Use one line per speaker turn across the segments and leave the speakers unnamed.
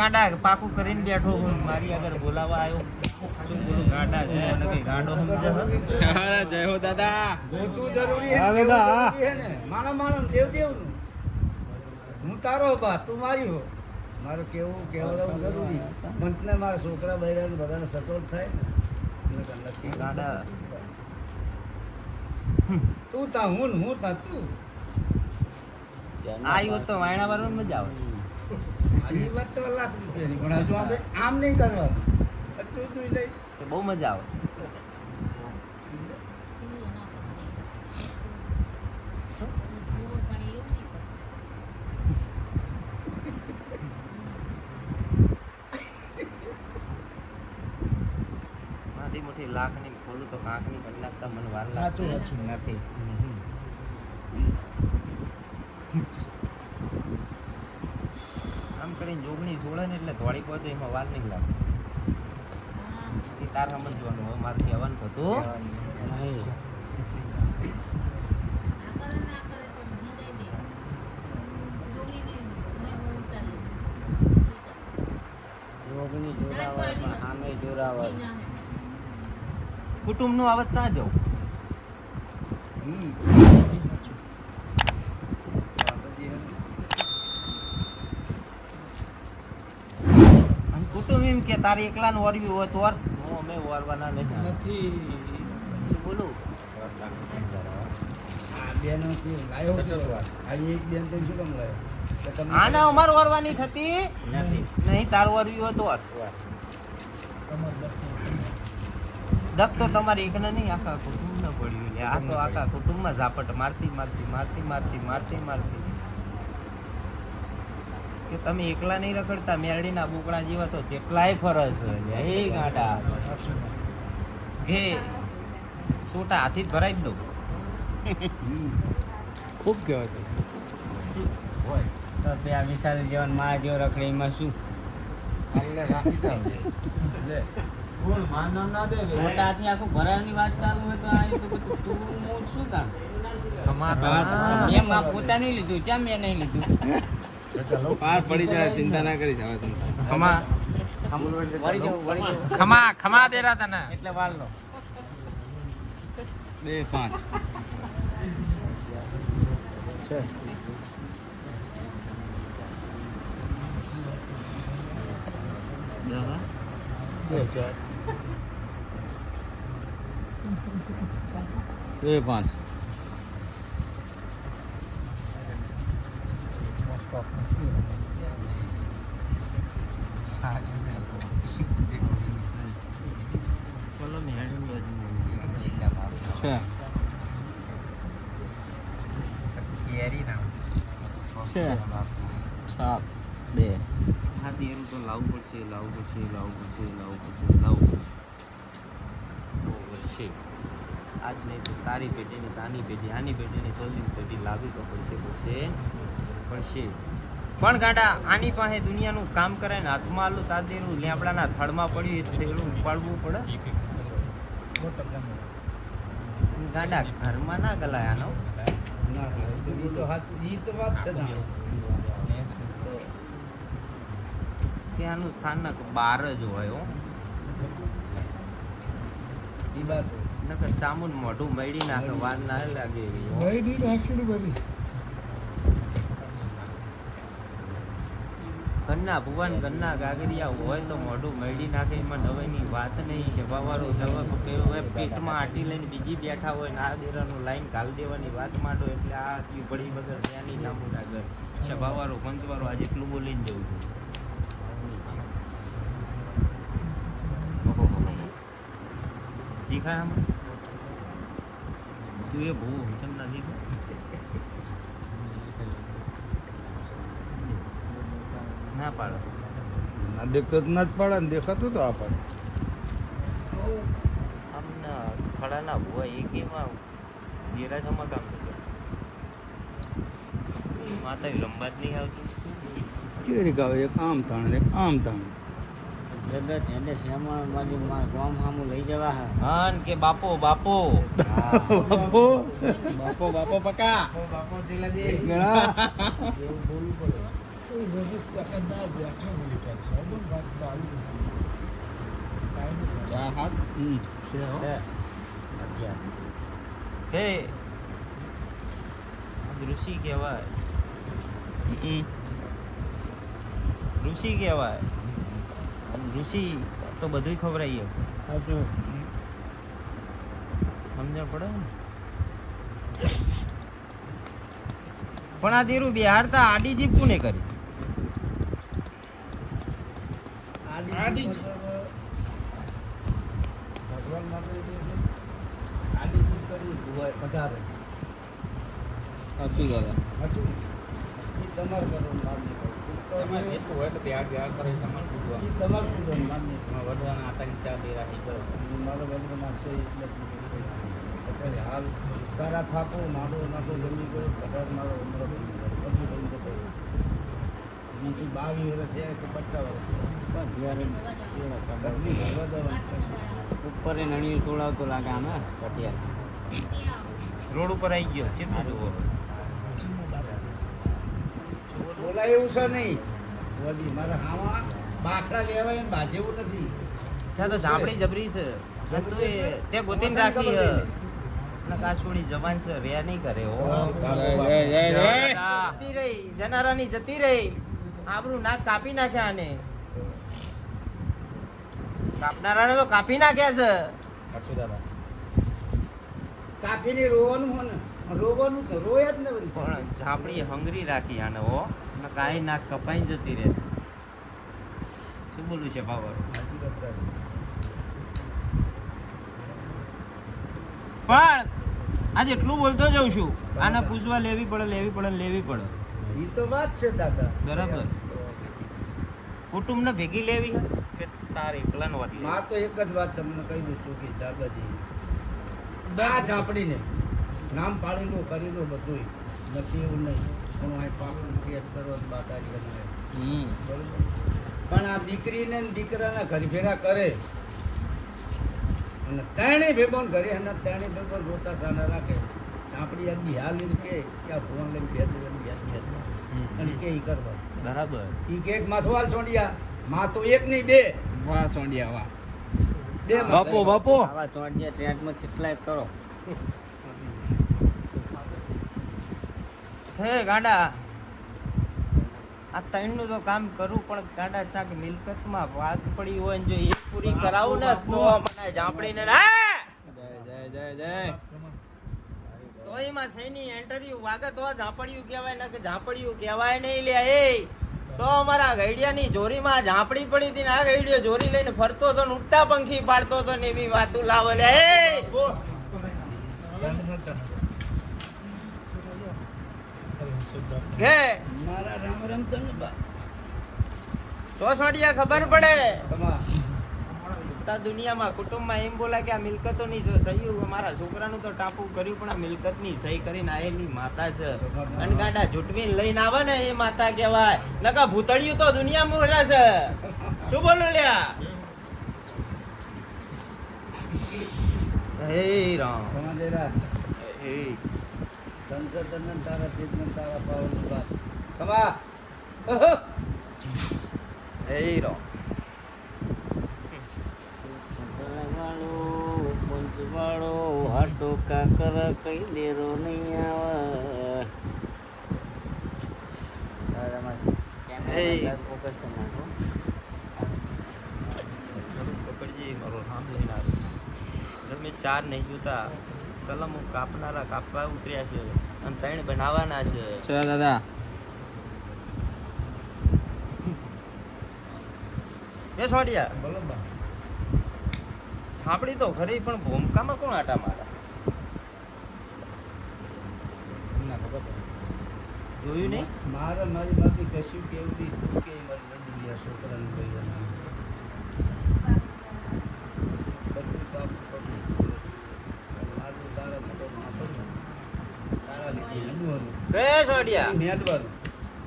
ગાંડા પાકું કરીને બેઠો હું મારી આગળ બોલાવા આવ્યો. શું બોલું? ગાંડા છે મને કઈ ગાંડો સમજે
અરે જય હો દાદા.
ગોતું જરૂરી
હા, દાદા,
માણા માણા માણસ દેવ હું તારો બા તું મારી હો. મારું કેવું કહેવડાવવું જરૂરી મંતને મારા છોકરા બૈરાને બધાને સચોટ થાય ને.
ગાંડા.
તું તા હું હું તા તું.
આવ્યો તો વાયણા વાળો મજા આવે.
આ વાત તો લાખ રૂપિયાની પણ હજુ આપણે આમ નહીં કરવાનું. તું નહીં
તો બહુ મજા આવે. મોટી લાખની ખોલું તો કાંકની કરી નાખતા મને વાર લાગતી. નથી. આમ કરીને જોગણી જોડે ને એટલે ધોળી પહોંચે એમાં વાર નહીં લાગે. તાર સમજવાનું હવે મારે કહેવાનું હતું
જોગણી જોરાવર પણ સામે જોરાવર
કુટુંબનું આવત ત્યાં જાઉં
હમ.
અને કુટુંબ એમ કે તારે એકલાનું વરવ્યું હોય તો વર હું અમે વરવાના
નથી.
શું બોલું?
આ બેનો કે લાયો હતો. આવી એક બેન તો શું કામ લાયો? તો તમને
આને અમાર વરવાની થતી. નહીં તારું વરવ્યું હોય તો વર દક તો તમારી એકને નહીં આખા કુટુંબને પડ્યું એટલે આ તો આખા કુટુંબમાં ઝાપટ મારતી મારતી મારતી મારતી મારતી મારતી. કે તમે એકલા નહીં રખડતા મેરડીના બોકડા જેવા તો કેટલાય ફરજ છે. હે ગાડા. કે છોટા હાથી જ ભરાઈ જ દઉં.
ખૂબ કહેવાય
તો. ત્યાં વિશાલ જીવનમાં જેવો રખડે એમાં શું? મોટાથી આખું ભરાવાની વાત ચાલુ હોય તો આ તું શું કામ? મેં માં પોતાની લીધું. ચા મેં નહીં લીધું?
પાર પડી જાય ચિંતા ના કરી હવે તમે.
ખમા.
ખમા ખમા દે રહ્યા તને.
એટલે વાળ લો.
બે પાંચ. બે પાંચ.
બોલો ને હેડું
છે
કેરી ના
છે સાત બે
હા તેરું તો લાવવું પડશે લાવવું પડશે લાવવું પડશે લાવવું પડશે લાવવું પડશે બહુ વર્ષે આજ નહીં તો તારી પેઢીને તાની પેઢી, આની પેઢીને ચોલી પેઢી લાવી તો પડશે પડશે પડશે. પણ ગાડા, આની પાસે દુનિયાનું કામ કરાય ને હાથમાં આલું તાજેરું લેપડાના થડમાં પડ્યું એ થેલું ઉપાડવું પડે. ગાડા, ઘરમાં ના ગલાય આનો. ત્યાંનું સ્થાનક બાર જ હોય હો. નકર ચામુન મોઢું મળી નાખે વાર ના લાગે એવી હો.
બધી.
ઘરના ભુવન ગન્ના ગાગરિયા હોય તો મોઢું મળી નાખે એમાં નવાઈની વાત નહીં કે બાવારો દવા પેટમાં આટી લઈને બીજી બેઠા હોય ના દેરાનું લાઈન ઘાલ દેવાની વાત માંડો એટલે આ પડી વગર ત્યાંની નામું આગળ છે બાવારો પંચવારો આજે એટલું બોલીને જવું છું ઓહો. દેખાય આમાં? તું એ બહુ ચમ ના દેખાય ના પાડો.
ના દેખતો તો ના જ પાડે ને દેખાતું તો આ પાડે.
આમના ખડાના ભૂવા એક એમાં ગેરાજામાં કામ કરે. માતા લંબા જ નહીં આવતી?
કેવી રીતે આવે? એક આમ તાણ ને એક આમ તાણ.
જગત એને શ્રમણ મારી મારા ગામ સામું લઈ જવા હા.
હાન કે બાપો બાપો.
બાપો?
બાપો બાપો પકા. ચા હાથ?
હે. આ ઋષિ કહેવાય. ઋષિ કહેવાય. ઋષિ તો બધું ખવડાવીએ સમજણ પડે ને? પણ આ દેરું બિહારતા આડી જીપ કોને કરી?
આદિ ભગવાન માટે કરી હોય પધારે.
સાચું દાદા.
હતું તમારે કરવાનું હાલ તારા થાપો મારો નાખો જમી ગયો પધાર મારો ઉમરો. બધું જતો. બીજું બાવીસ વર્ષ થયા કે પચાસ વર્ષ
ઉપર એ નણિયું સોડાવતો લાગે આમાં કટિયા
રોડ ઉપર આવી ગયો કેટલું જુઓ?
બોલાય એવું છે નહીં. વળી મારે હાવા બાખડા લેવાય ને બાજેવું નથી.
ત્યાં તો ઝાપડી જબરી છે. તું એ તે ગોતીને રાખી કાછોડી જવાન છે રે નહીં કરે હો.
જય જય જય
જતી રહી જનારાની જતી રહી. આબરું નાક કાપી નાખ્યા આને કાપનારાને તો કાપી નાખ્યા છે.
કાપીને રોવાનું રોવાનું કે રોય જ ને વળી.
પણ ઝાપડી હંગરી રાખી આને હો. કાંઈ નાક કપાઈ જતી રહે. શું બોલું છે
તારી.
પણ આજે એટલું બોલતો જઉં છું આના પૂછવા લેવી પડે લેવી પડે લેવી પડે.
એ તો વાત છે દાદા.
બરાબર. કુટુંબને ભેગી લેવી કે તાર એકલાનો વાત?
માર તો એક જ વાત તમને કહી દઉં છું કે ચાબાજી દા ઝાપડીને નામ પાડેલું કરેલું બધું નથી એવું નહીં. પણ આ દીકરીને ને દીકરાના ઘર ભેગા કરે. અને ત્રણે ભેબોન ઘરે અને ત્રણે ભેબોન રોતા સાના રાખે. આપણી આ હાલ લઈને કે કે આ ફોન લઈને બે હતી અને કે ઈ કરવા.
બરાબર.
ઈ કે એક માથવાલ છોડ્યા માં તો એક નહીં બે.
વાહ સોંડિયા વાહ.
બે
બાપો બાપો.
આવા ચોંટિયા ટ્રેન્ડમાં છેટલાય કરો.
હે ગાડા. આ ત્રણનું તો કામ કરું પણ ગાડા ચાક મિલકતમાં વાત પડી હોય ને જો એ પૂરી કરાવું ને તો મને ઝાંપડીને
જય જય જય જય.
તો એમાં સૈની એન્ટરવ્યુ વાગે તો ઝાંપડિયું કહેવાય ને કે ઝાંપડિયું કહેવાય નહીં લે એ. તો અમારા ગઈડિયાની જોરીમાં ઝાંપડી પડી હતી ને આ ગઈડિયો જોરી લઈને ફરતો હતો ને ઉડતા પંખી પાડતો હતો ને એવી વાતું લાવે લે એ. કે
મારા રામ રામ તને
તો સોડિયા ખબર પડે. તાર દુનિયામાં કુટુંબમાં એમ બોલાય કે આ મિલકતોની જો સહી મારા છોકરાનું તો ટાપુ કર્યું પણ આ મિલકતની સહી કરીને આયેલી માતા છે. અને ગાડા જૂટવીને લઈને આવે ને એ માતા કહેવાય. નકા ભૂતળિયું તો દુનિયામાં બોલા છે. શું બોલું લ્યા? હે રામ. હે.
સંસદન તારા ચેતન તારા પાવન બાપ તમા
હે રામ
વાળો પંચવાળો હાટો કાકર કઈ દેરો નહીં આવે. ફોકસ
પકડજે મારો હામ લઈને આવ્યો. તમે ચાર નહીં જોતા. કલમ કાપનારા કાપવા ઉતર્યા છે અને ત્રણ બનાવવાના છે.
ચલો દાદા.
એ છોડ્યા
બોલો
છાપડી તો ખરી પણ ભૂમકામાં કોણ આટા મારા. જોયું નહીં?
મારે મારી બાકી કશું કેવું કે મારી છોકરાને ભાઈ બધું પાપ કરવું. મારું તારા મોટો માથો ને.
છોડ્યા
હેડવાનું.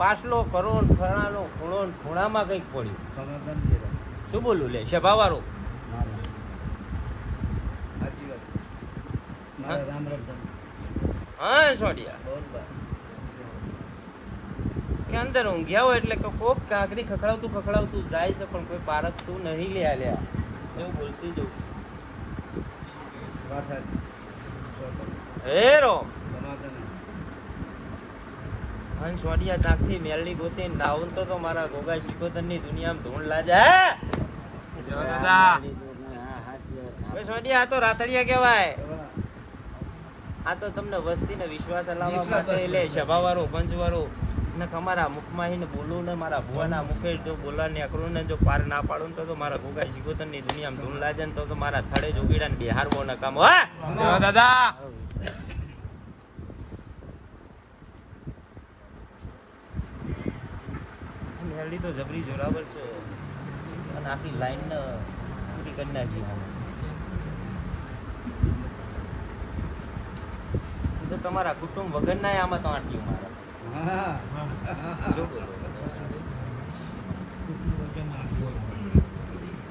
પાછલો કરોડ ફળાનો ખૂણો ખૂણામાં કંઈક પડ્યું. શું બોલું લે
તમે
હા?
સોડિયા
કે અંદર ઊંઘ્યા હોય એટલે કે કોક કાંકરી ખખડાવતું ખખડાવતું જાય છે પણ કોઈ પારખતું નહીં લે લ્યા એવું બોલતી
જઉં છું.
હે રોમ. હન સોડિયા ચાકથી મેલની ગોતી નાવન તો તો મારા ગોગા શિકોતરની દુનિયામાં ધૂણ લાજા
જય દાદા
હાચી
સોડિયા આ તો રાતડિયા કહેવાય.
એવા
આ તો તમને વસ્તીને વિશ્વાસ
અલાવવા
માટે. એટલે સભાવાળો પંચવાળો. ને તમારા મુખમાં હીને બોલું ને મારા ભુવાના મુખે જો બોલાને અકરું ને જો પાર ના પાડું ને તો તો મારા ગોગા શિકોતરની દુનિયામાં ધૂણ લાજે ને તો તો મારા થડે જોગીડા ને બિહારવો ન કામ હો
દાદા
મેલડી તો જબરી જોરાબર છે. અને આખી લાઈન પૂરી કરી નાખી તો તમારા કુટુંબ વગરના આમાં તો આંટ્યું મારે.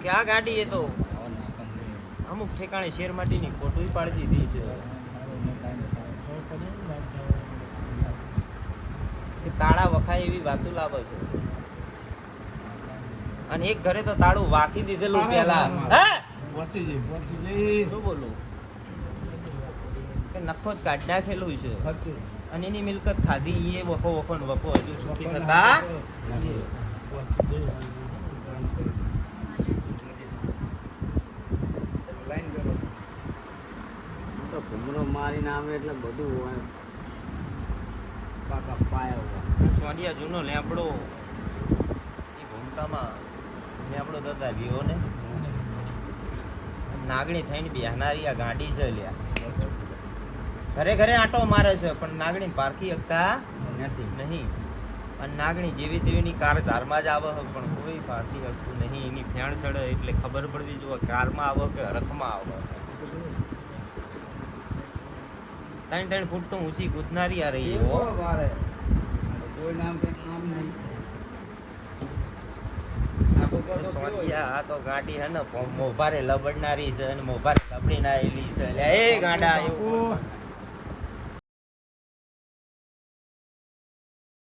ક્યાં ગાડી એ તો અમુક ઠેકાણે શેર માટીની ખોટું પાડી દીધી છે. તાળા વખાય એવી વાતો લાવે છે. અને એક ઘરે તો તાળું વાકી દીધેલું પેલા. હે
પહોંચી જઈ પહોંચી જઈ.
શું બોલું? કે નખો જ કાઢ નાખેલું છે. અને એની મિલકત ખાધી એ વખો વખો ને વખો હજુ છૂટી થતા
ઘૂમરો મારીને આવે એટલે બધું હોય. પાકા પાયા હોય.
સોનિયા જૂનો લેપડો એ લેપડો થતા વિવો ને. નાગણી થઈને બેહનારી આ ગાડી છે લ્યા. ઘરે ઘરે આંટો મારે છે પણ નાગણી પારખી શકતા નહીં. અને નાગણી જેવી તેવીની કાર ધારમાં જ આવે છે પણ કોઈ પારખી શકતું નહીં. એની ફેણ ચડે એટલે ખબર પડવી જોઈએ કારમાં આવે કે રખમાં આવે. ત્રણ ત્રણ ફૂટ તો ઊંચી કૂદનારી આ રહી હો.
કોઈ નામ નામ નહીં આખો પર તો કેવો
સોનિયા, આ તો ગાડી હે ને મોભારે લબડનારી છે અને મોભારે લબડી નાયેલી છે. એ ગાડા એવું